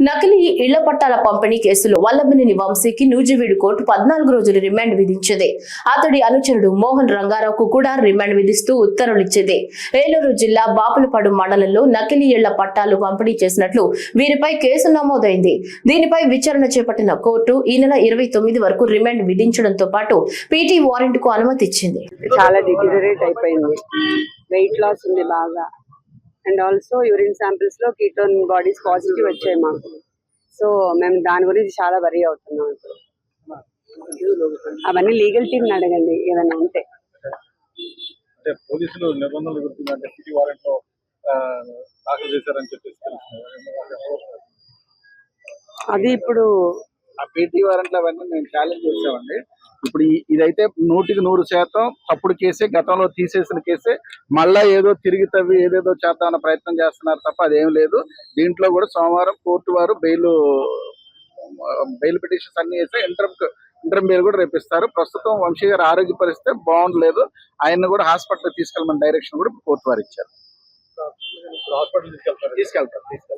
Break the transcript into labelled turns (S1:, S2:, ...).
S1: నకిలీ ఇళ్ళ పట్టాల పంపిణీ కేసులో వల్లభనేని వంశీకి నూజివీడు కోర్టు పద్నాలుగు రోజులు రిమాండ్ విధించింది. అతడి అనుచరుడు మోహన్ రంగారావుకు కూడా రిమాండ్ విధిస్తూ ఉత్తర్వులిచ్చింది. ఏలూరు జిల్లా బాపులపాడు మండలంలో నకిలీ ఇళ్ళ పట్టాలు పంపిణీ చేసినట్లు వీరిపై కేసు నమోదైంది. దీనిపై విచారణ చేపట్టిన కోర్టు ఈ నెల ఇరవై తొమ్మిది వరకు రిమాండ్ విధించడంతో పాటు పీటీ వారెంట్కు అనుమతి ఇచ్చింది
S2: చాలా డిగ్రేట్ అయిపోయింది. వెయిట్ లాస్ ఉంది బాగా. అండ్ ఆల్సో యూరిన్ శాంపిల్స్లో కీటోన్ బాడీస్ పాజిటివ్ వచ్చాయి మాకు. సో మేము దాని గురించి చాలా వరీ అవుతున్నాం ఇప్పుడు. అవన్నీ లీగల్ టీమ్ అడగండి ఏదైనా ఉంటే.
S3: పోలీసులు నిబంధనలు గురించి దాఖలు చేశారని చెప్పేసి.
S2: అది ఇప్పుడు
S4: ఆ పీటీ వారెంట్లు అవన్నీ మేము ఛాలెంజ్ చేసామండి. ఇప్పుడు ఇదైతే నూటికి నూరు శాతం తప్పుడు కేసే గతంలో తీసేసిన కేసే. మళ్ళా ఏదో తిరిగి తవ్వి ఏదేదో చేద్దామన్న ప్రయత్నం చేస్తున్నారు తప్ప అదేం లేదు. దీంట్లో కూడా సోమవారం కోర్టు వారు బెయిల్ బెయిల్ పిటిషన్స్ అన్ని వేస్తే ఇంటర్మ్ ఇంటర్మ్ బెయిల్ కూడా రేపిస్తారు. ప్రస్తుతం వంశీ గారి ఆరోగ్య పరిస్థితి బాగుండలేదు. ఆయన్ని కూడా హాస్పిటల్ తీసుకెళ్ళమని డైరెక్షన్ కూడా కోర్టు వారు ఇచ్చారు. తీసుకెళ్తారు తీసుకెళ్తారు.